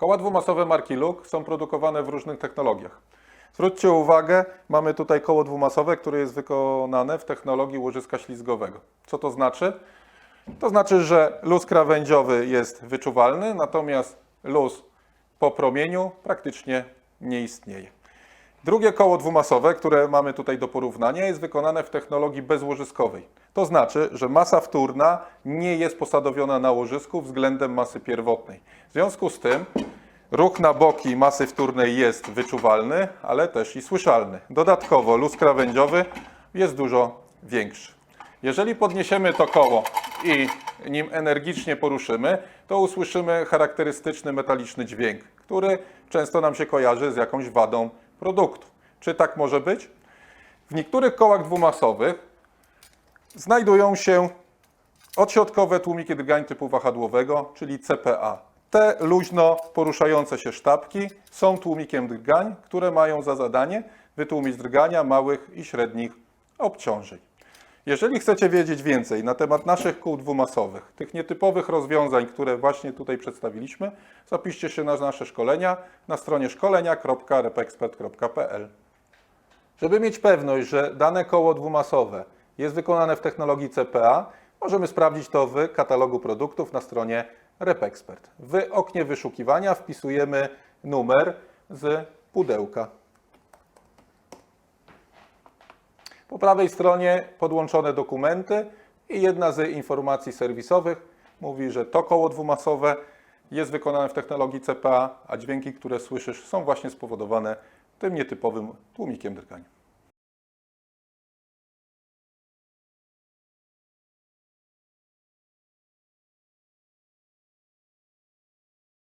Koła dwumasowe marki Luk są produkowane w różnych technologiach. Zwróćcie uwagę, mamy tutaj koło dwumasowe, które jest wykonane w technologii łożyska ślizgowego. Co to znaczy? To znaczy, że luz krawędziowy jest wyczuwalny, natomiast luz po promieniu praktycznie nie istnieje. Drugie koło dwumasowe, które mamy tutaj do porównania, jest wykonane w technologii bezłożyskowej. To znaczy, że masa wtórna nie jest posadowiona na łożysku względem masy pierwotnej. W związku z tym ruch na boki masy wtórnej jest wyczuwalny, ale też i słyszalny. Dodatkowo luz krawędziowy jest dużo większy. Jeżeli podniesiemy to koło i nim energicznie poruszymy, to usłyszymy charakterystyczny metaliczny dźwięk, który często nam się kojarzy z jakąś wadą produktu. Czy tak może być? W niektórych kołach dwumasowych znajdują się odśrodkowe tłumiki drgań typu wahadłowego, czyli CPA. Te luźno poruszające się sztabki są tłumikiem drgań, które mają za zadanie wytłumić drgania małych i średnich obciążeń. Jeżeli chcecie wiedzieć więcej na temat naszych kół dwumasowych, tych nietypowych rozwiązań, które właśnie tutaj przedstawiliśmy, zapiszcie się na nasze szkolenia na stronie szkolenia.repexpert.pl. Żeby mieć pewność, że dane koło dwumasowe jest wykonane w technologii CPA, możemy sprawdzić to w katalogu produktów na stronie RepExpert. W oknie wyszukiwania wpisujemy numer z pudełka. Po prawej stronie podłączone dokumenty i jedna z informacji serwisowych mówi, że to koło dwumasowe jest wykonane w technologii CPA, a dźwięki, które słyszysz są właśnie spowodowane tym nietypowym tłumikiem drgania.